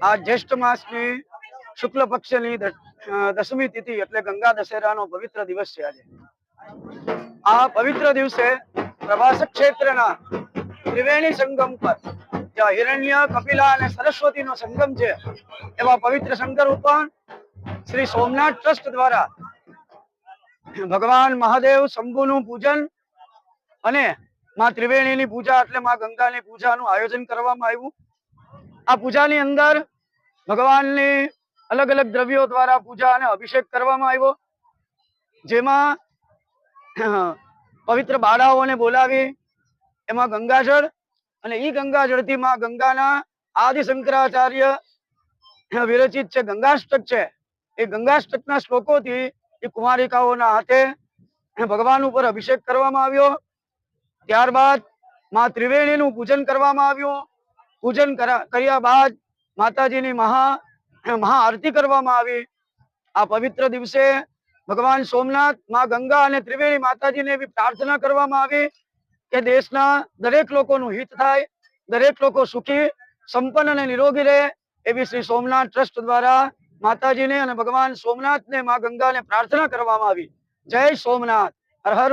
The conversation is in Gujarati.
આ જ્યેષ્ઠ માસની શુક્લ પક્ષની દશમી તિથિ એટલે ગંગા દશેરાનો પવિત્ર દિવસ છે આજે. આ પવિત્ર દિવસે પ્રવાસ ક્ષેત્રના ત્રિવેણી સંગમ પર હિરણ્ય, કપિલા અને સરસ્વતીનો સંગમ છે, એવા પવિત્ર શંકર ઉપર શ્રી સોમનાથ ટ્રસ્ટ દ્વારા ભગવાન મહાદેવ શંભુનું પૂજન અને માં ત્રિવેણીની પૂજા એટલે માં ગંગાની પૂજાનું આયોજન કરવામાં આવ્યું. આ પૂજાની અંદર ભગવાનની અલગ અલગ દ્રવ્યો દ્વારા પૂજા અને અભિષેક કરવામાં આવ્યો. જેમાં પવિત્ર બાળાઓને બોલાવી, એમાં ગંગાજળ અને ઈ ગંગાજળથી માં ગંગાના આદિ શંકરાચાર્ય વિરચિત છે, ગંગાષ્ટક છે. એ ગંગાષ્ટકના શ્લોકોથી એ કુમારિકાઓના હાથે ભગવાન ઉપર અભિષેક કરવામાં આવ્યો. ત્યારબાદમાં ત્રિવેણીનું પૂજન કરવામાં આવ્યું. પૂજન કર્યા બાદ માતાજીની મહા મહા આરતી કરવામાં આવી. આ પવિત્ર દિવસે ભગવાન સોમનાથ, માં ગંગા અને ત્રિવેણી માતાજીને એવી પ્રાર્થના કરવામાં આવી કે દેશના દરેક લોકોનું હિત થાય, દરેક લોકો સુખી, સંપન્ન અને નિરોગી રહે એવી શ્રી સોમનાથ ટ્રસ્ટ દ્વારા માતાજીને અને ભગવાન સોમનાથને માં ગંગાને પ્રાર્થના કરવામાં આવી. જય સોમનાથ. હર હર